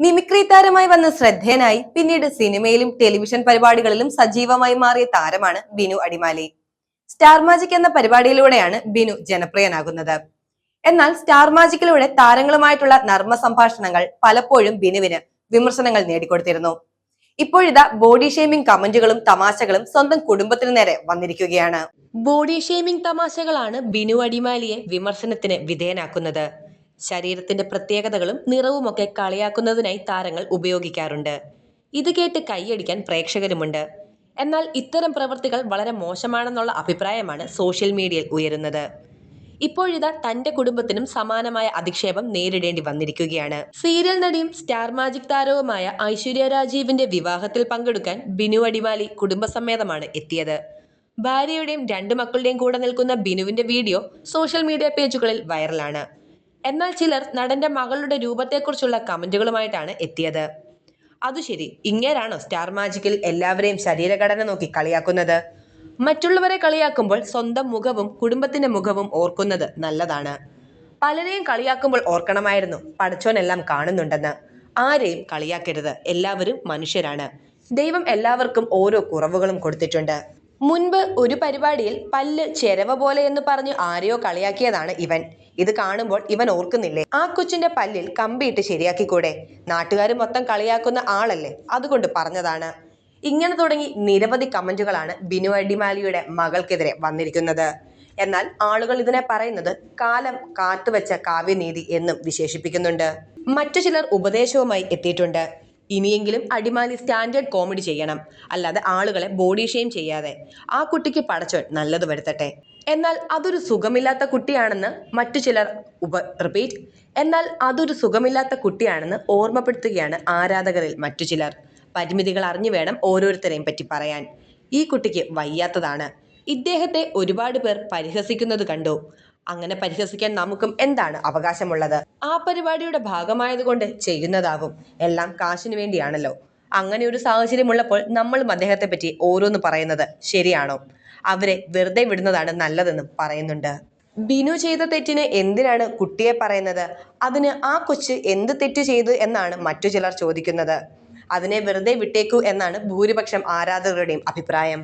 Mimicry താരമായി വന്ന് ശ്രദ്ധേയനായി പിന്നീട് സിനിമയിലും ടെലിവിഷൻ പരിപാടികളിലും സജീവമായി മാറിയ താരമാണ് ബിനു അടിമാലി. സ്റ്റാർ മാജിക് എന്ന പരിപാടിയിലൂടെയാണ് ബിനു ജനപ്രിയനാകുന്നത്. എന്നാൽ സ്റ്റാർ മാജിക്കിലൂടെ താരങ്ങളുമായിട്ടുള്ള നർമ്മ സംഭാഷണങ്ങൾ പലപ്പോഴും ബിനുവിന് വിമർശനങ്ങൾ നേടിക്കൊടുത്തിരുന്നു. ഇപ്പോഴിതാ ബോഡി ഷേമിംഗ് കമന്റുകളും തമാശകളും സ്വന്തം കുടുംബത്തിന് നേരെ വന്നിരിക്കുകയാണ്. ബോഡി ഷേമിംഗ് തമാശകളാണ് ബിനു അടിമാലിയെ വിമർശനത്തിന് വിധേയനാക്കുന്നത്. ശരീരത്തിന്റെ പ്രത്യേകതകളും നിറവുമൊക്കെ കളിയാക്കുന്നതിനായി താരങ്ങൾ ഉപയോഗിക്കാറുണ്ട്. ഇത് കേട്ട് കൈയടിക്കാൻ പ്രേക്ഷകരുമുണ്ട്. എന്നാൽ ഇത്തരം പ്രവൃത്തികൾ വളരെ മോശമാണെന്നുള്ള അഭിപ്രായമാണ് സോഷ്യൽ മീഡിയയിൽ ഉയരുന്നത്. ഇപ്പോഴിതാ തന്റെ കുടുംബത്തിനും സമാനമായ അധിക്ഷേപം നേരിടേണ്ടി വന്നിരിക്കുകയാണ്. സീരിയൽ നടിയും സ്റ്റാർ മാജിക് താരവുമായ ഐശ്വര്യ രാജീവിന്റെ വിവാഹത്തിൽ പങ്കെടുക്കാൻ ബിനു അടിമാലി കുടുംബസമേതമാണ് എത്തിയത്. ഭാര്യയുടെയും രണ്ടു മക്കളുടെയും കൂടെ നിൽക്കുന്ന ബിനുവിന്റെ വീഡിയോ സോഷ്യൽ മീഡിയ പേജുകളിൽ വൈറലാണ്. എന്നാൽ ചിലർ നടന്റെ മകളുടെ രൂപത്തെക്കുറിച്ചുള്ള കമന്റുകളുമായിട്ടാണ് എത്തിയത്. അത് ശരി ഇങ്ങേരാണോ സ്റ്റാർ മാജിക്കിൽ എല്ലാവരെയും ശരീരഘടന നോക്കി കളിയാക്കുന്നത്? മറ്റുള്ളവരെ കളിയാക്കുമ്പോൾ സ്വന്തം മുഖവും കുടുംബത്തിന്റെ മുഖവും ഓർക്കുന്നത് നല്ലതാണ്. പലരെയും കളിയാക്കുമ്പോൾ ഓർക്കണമായിരുന്നു പഠിച്ചോനെല്ലാം കാണുന്നുണ്ടെന്ന്. ആരെയും കളിയാക്കരുത് എല്ലാവരും മനുഷ്യരാണ്. ദൈവം എല്ലാവർക്കും ഓരോ കുറവുകളും കൊടുത്തിട്ടുണ്ട്. മുൻപ് ഒരു പരിപാടിയിൽ പല്ല് ചെരവ പോലെ എന്ന് പറഞ്ഞ് ആരെയോ കളിയാക്കിയതാണ് ഇവൻ. ഇത് കാണുമ്പോൾ ഇവൻ ഓർക്കുന്നില്ലേ? ആ കൊച്ചിന്റെ പല്ലിൽ കമ്പിയിട്ട് ശരിയാക്കിക്കൂടെ? നാട്ടുകാർ മൊത്തം കളിയാക്കുന്ന ആളല്ലേ? അതുകൊണ്ട് പറഞ്ഞതാണ്. ഇങ്ങനെ തുടങ്ങി നിരവധി കമന്റുകളാണ് ബിനു അടിമാലിയുടെ മകൾക്കെതിരെ വന്നിരിക്കുന്നത്. എന്നാൽ ആളുകൾ ഇതിനെ പറയുന്നത് കാലം കാത്തുവച്ച കാവ്യനീതി എന്നും വിശേഷിപ്പിക്കുന്നുണ്ട്. മറ്റു ചിലർ ഉപദേശവുമായി എത്തിയിട്ടുണ്ട്. ഇനിയെങ്കിലും അടിമാലി സ്റ്റാൻഡേർഡ് കോമഡി ചെയ്യണം. അല്ലാതെ ആളുകളെ ബോഡി ഷെയിം ചെയ്യാതെ. ആ കുട്ടിക്ക് പടച്ചോൻ നല്ലത് വരുത്തട്ടെ. എന്നാൽ അതൊരു സുഖമില്ലാത്ത കുട്ടിയാണെന്ന് മറ്റു ചിലർ ഉപ റിപ്പീറ്റ്. എന്നാൽ അതൊരു സുഖമില്ലാത്ത കുട്ടിയാണെന്ന് ഓർമ്മപ്പെടുത്തുകയാണ് ആരാധകരിൽ മറ്റു ചിലർ. പരിമിതികൾ അറിഞ്ഞു വേണം ഓരോരുത്തരെയും പറ്റി പറയാൻ. ഈ കുട്ടിക്ക് വയ്യാത്തതാണ്. ഇദ്ദേഹത്തെ ഒരുപാട് പേർ പരിഹസിക്കുന്നത് കണ്ടു. അങ്ങനെ പരിഹസിക്കാൻ നമുക്കും എന്താണ് അവകാശമുള്ളത്? ആ പരിപാടിയുടെ ഭാഗമായതുകൊണ്ട് ചെയ്യുന്നതാകും എല്ലാം കാശിനു വേണ്ടിയാണല്ലോ. അങ്ങനെ ഒരു സാഹചര്യമുള്ളപ്പോൾ നമ്മളും അദ്ദേഹത്തെ പറ്റി ഓരോന്ന് പറയുന്നത് ശരിയാണോ? അവരെ വെറുതെ വിടുന്നതാണ് നല്ലതെന്നും പറയുന്നുണ്ട്. ബിനു ചെയ്ത തെറ്റിന് എന്തിനാണ് കുട്ടിയെ പറയുന്നത്? അതിന് ആ കൊച്ച് എന്ത് തെറ്റ് ചെയ്തു എന്നാണ് മറ്റു ചിലർ ചോദിക്കുന്നത്. അതിനെ വെറുതെ വിട്ടേക്കൂ എന്നാണ് ഭൂരിപക്ഷം ആരാധകരുടെയും അഭിപ്രായം.